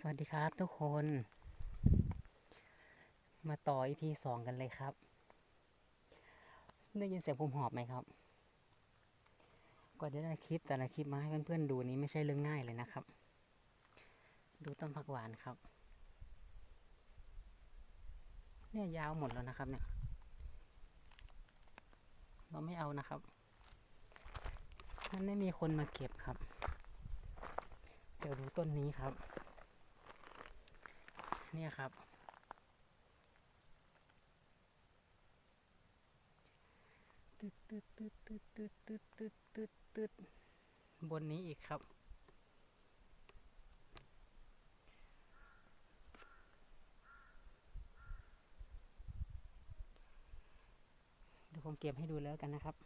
สวัสดีครับทุกคน มาต่อ EP สองกันเลยครับ ได้ยินเสียงผมหอบไหมครับ กว่าจะได้คลิปแต่ละคลิปมาให้เพื่อนๆดูนี้ไม่ใช่เรื่องง่ายเลยนะครับ ดูต้นผักหวานครับ เนี่ยยาวหมดแล้วนะครับเนี่ย เราไม่เอานะครับมันไม่มีคนมาเก็บครับ เดี๋ยวดูต้นนี้ครับ เนี่ยครับ ตึ๊ดตึ๊ดตึ๊ดตึ๊ดตึ๊ดตึ๊ดตึ๊ดตึ๊ดตึ๊ดบนนี้อีกครับเดี๋ยวผมเก็บให้ดูแล้วกันนะครับ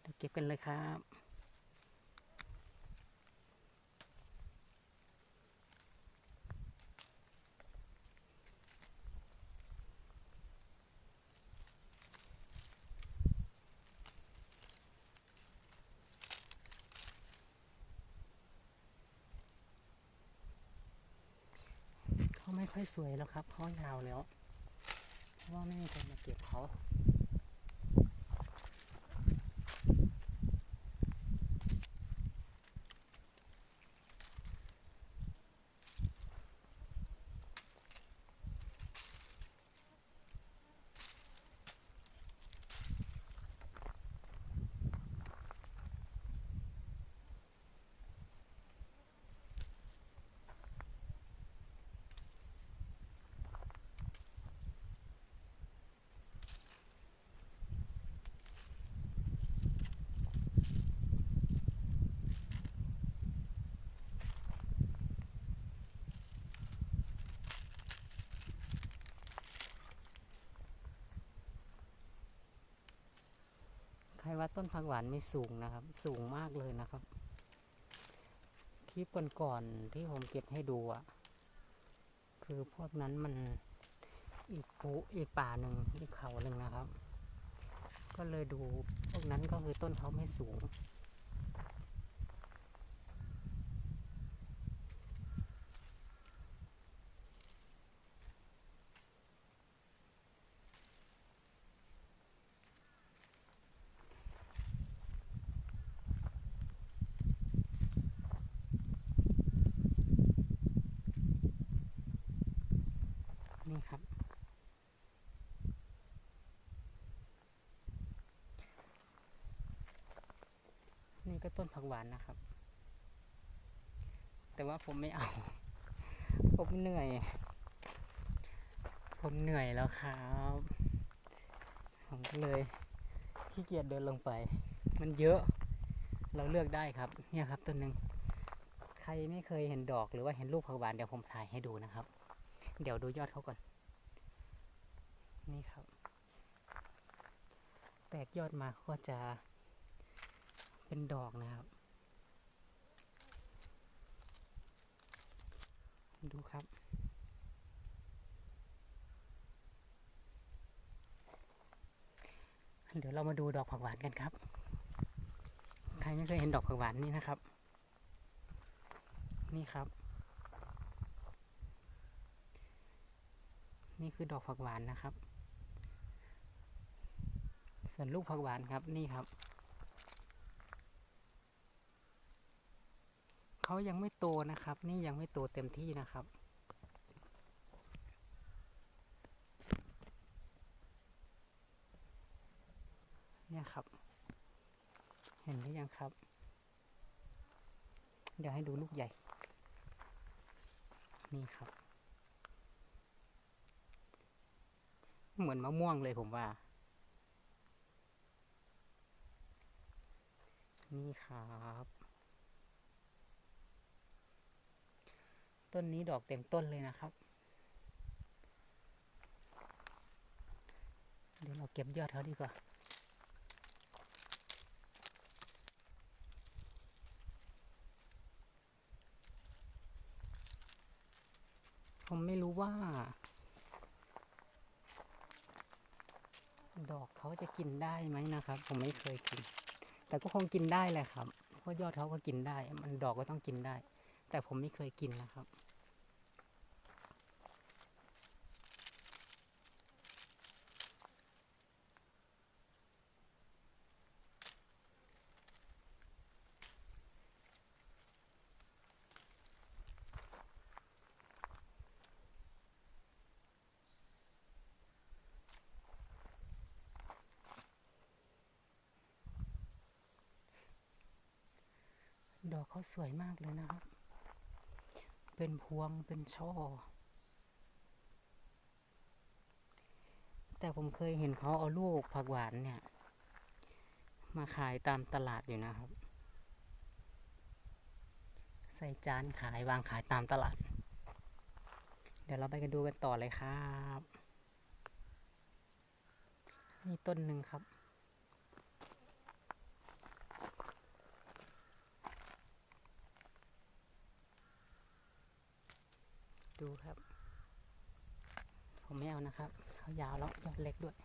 เดี๋ยวเกันเลยครับเขาไม่ค่อยสวยแล้วครับเขายาวแล้ว เพราะว่าไม่มีคนมาเก็บเขา ว่าต้นผักหวานไม่สูงนะครับ สูงมากเลยนะครับ คลิปก่อนๆที่ผมเก็บให้ดูอะ่ะ คือพวกนั้นมันอีกภูอีกป่าหนึ่งอีกเขาหนึ่งนะครับ ก็เลยดูพวกนั้นก็คือต้นเขาไม่สูง นี่ครับ นี่ก็ ต้นผักหวานนะครับ แต่ว่าผมไม่เอา ผมเหนื่อย ผมเหนื่อยแล้วครับ ผมก็เลยขี้เกียจเดินลงไป มันเยอะ เราเลือกได้ครับ เนี่ยครับต้นหนึ่งใครไม่เคยเห็นดอกหรือว่าเห็นลูกผักหวานเดี๋ยวผมถ่ายให้ดูนะครับ เดี๋ยวดูยอดเขาก่อน นี่ครับ แตกยอดมาก็จะ เป็นดอกนะครับ ดูครับเดี๋ยวเรามาดูดอกผักหวานกันครับ ใครไม่เคยเห็นดอกผักหวานนี่นะครับ นี่ครับ นี่คือดอกผักหวานนะครับ ส่วนลูกผักหวานครับนี่ครับ เขายังไม่โตนะครับ นี่ยังไม่โตเต็มที่นะครับเนี่ยครับ เห็นหรือยังครับ เดี๋ยวให้ดูลูกใหญ่ นี่ครับ เหมือนมะม่วงเลยผมว่า นี่ครับ ต้นนี้ดอกเต็มต้นเลยนะครับ เดี๋ยวเราเก็บยอดเขาดีกว่าผมไม่รู้ว่า ดอกเขาจะกินได้ไหมนะครับ ผมไม่เคยกิน แต่ก็คงกินได้แหละครับเพราะยอดเขาก็กินได้ มันดอกก็ต้องกินได้ แต่ผมไม่เคยกินนะครับ ดอกเขาสวยมากเลยนะครับ เป็นพวงเป็นช่อ แต่ผมเคยเห็นเขาเอาลูกผักหวานเนี่ย มาขายตามตลาดอยู่นะครับ ใส่จานขายวางขายตามตลาด เดี๋ยวเราไปกันดูกันต่อเลยครับ นี่ต้นหนึ่งครับ ดูครับ ผมไม่เอานะครับเขายาวแล้วยอดเล็กด้วย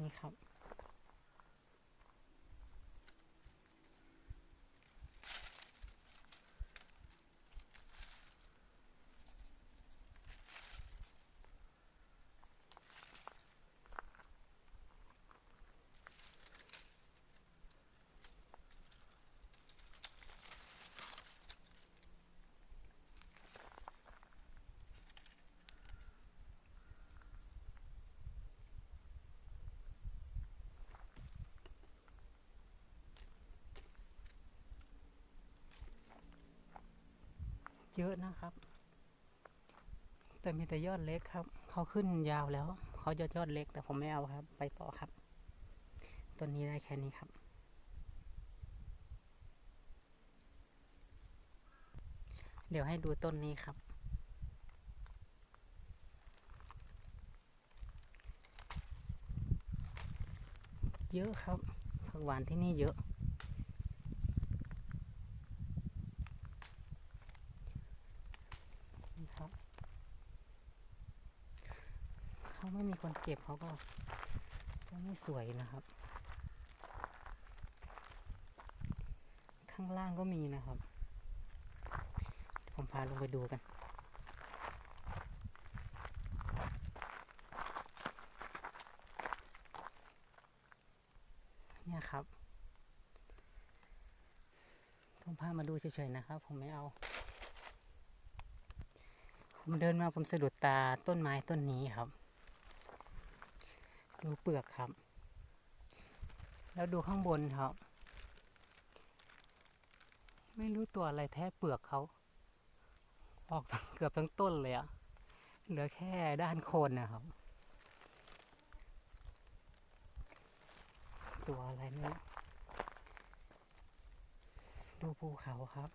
นี่ครับ เยอะนะครับ แต่มีแต่ยอดเล็กครับ เขาขึ้นยาวแล้ว เขาจะยอดเล็กแต่ผมไม่เอาครับ ไปต่อครับ ต้นนี้ได้แค่นี้ครับ เดี๋ยวให้ดูต้นนี้ครับ เยอะครับผักหวานที่นี่เยอะ นี่ครับ เขาไม่มีคนเก็บเขาก็ไม่สวยนะครับ ข้างล่างก็มีนะครับ ผมพาลงไปดูกันเนี่ยครับ ผมพามาดูเฉยๆนะครับ ผมไม่เอา ผมเดินมาผมสะดุดตาต้นไม้ต้นนี้ครับ ดูเปลือกครับ แล้วดูข้างบนครับ ไม่รู้ตัวอะไรแท้เปลือกเขา ออกเกือบทั้งต้นเลยอะเหลือแค่ด้านโคนนะครับ ตัวอะไรไม่รู้ดูภูเขาครับ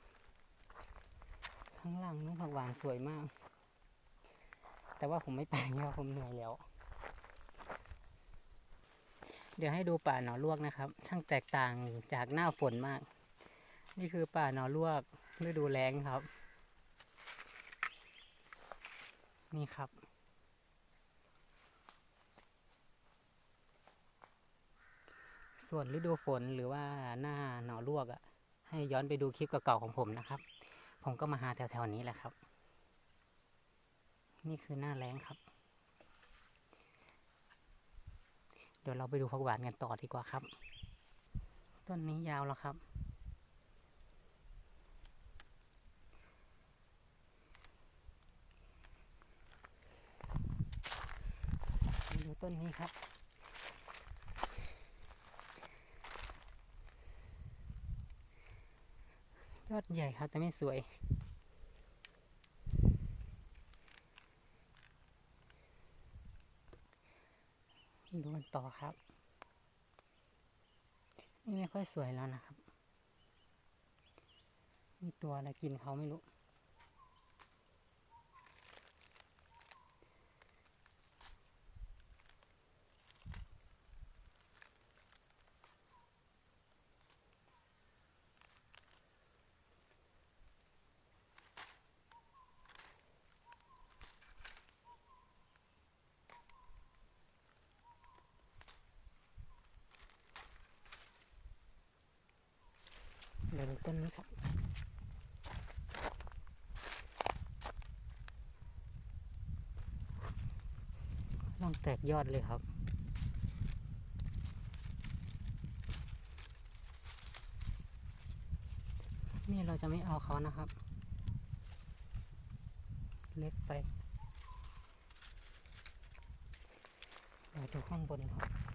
ข้างล่างนู้นผักหวานสวยมาก แต่ว่าผมไม่ไปเพราผมเหนื่อยแล้ว เดี๋ยวให้ดูป่าหนอลวกนะครับ ช่างแตกต่างจากหน้าฝนมาก นี่คือป่าหนอลวกฤดูแล้งครับ นี่ครับส่วนฤดูฝนหรือว่าหน้าหนอลวกอะ่ะ ให้ย้อนไปดูคลิปเก่าๆของผมนะครับ ผมก็มาหาแถวๆนี้แหละครับ นี่คือหน้าแล้งครับ เดี๋ยวเราไปดูผักหวานกันต่อดีกว่าครับ ต้นนี้ยาวแล้วครับ ดูต้นนี้ครับยอดใหญ่ครับแต่ไม่สวย ดูกันต่อครับ นี่ไม่ค่อยสวยแล้วนะครับ มีตัวอะไรกินเขาไม่รู้ ต้นนี้ครับลองแตกยอดเลยครับนี่เราจะไม่เอาเขานะครับ เล็กไปไปดูข้างบนครับ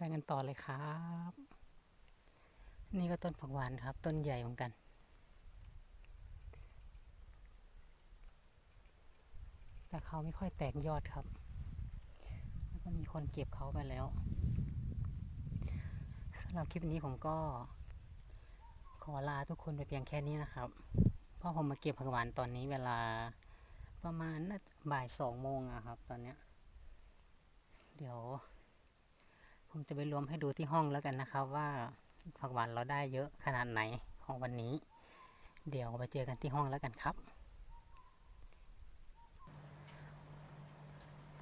ไปกันต่อเลยครับ นี่ก็ต้นผักหวานครับ ต้นใหญ่เหมือนกันแต่เขาไม่ค่อยแตกยอดครับ แล้วก็มีคนเก็บเขาไปแล้วสำหรับคลิปนี้ผมก็ ขอลาทุกคนไปเพียงแค่นี้นะครับ เพราะผมมาเก็บผักหวานตอนนี้เวลาประมาณน่าบ่ายสองโมงอะครับ ตอนเนี้ย เดี๋ยว ผมจะไปรวมให้ดูที่ห้องแล้วกันนะครับ ว่าผักหวานเราได้เยอะขนาดไหนของวันนี้ เดี๋ยวไปเจอกันที่ห้องแล้วกันครับ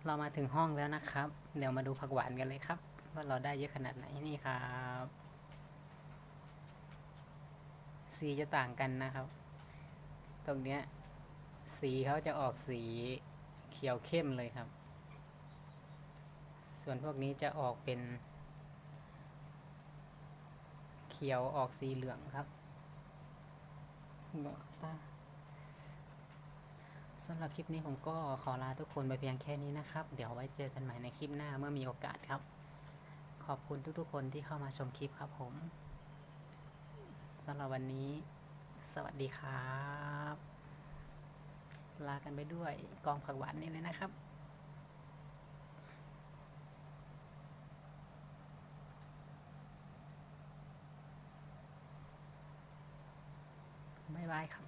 เรามาถึงห้องแล้วนะครับ เดี๋ยวมาดูผักหวานกันเลยครับ ว่าเราได้เยอะขนาดไหนนี่ครับสีจะต่างกันนะครับ ตรงเนี้ยสีเขาจะออกสีเขียวเข้มเลยครับ ส่วนพวกนี้จะออกเป็น เขียวออกสีเหลืองครับบอกตาสำหรับคลิปนี้ผมก็ขอลาทุกคนไปเพียงแค่นี้นะครับ เดี๋ยวไว้เจอกันใหม่ในคลิปหน้าเมื่อมีโอกาสครับ ขอบคุณทุกๆคนที่เข้ามาชมคลิปครับผมสำหรับวันนี้ สวัสดีครับ ลากันไปด้วยกองผักหวานนี่เลยนะครับ บ๊ายบายครับ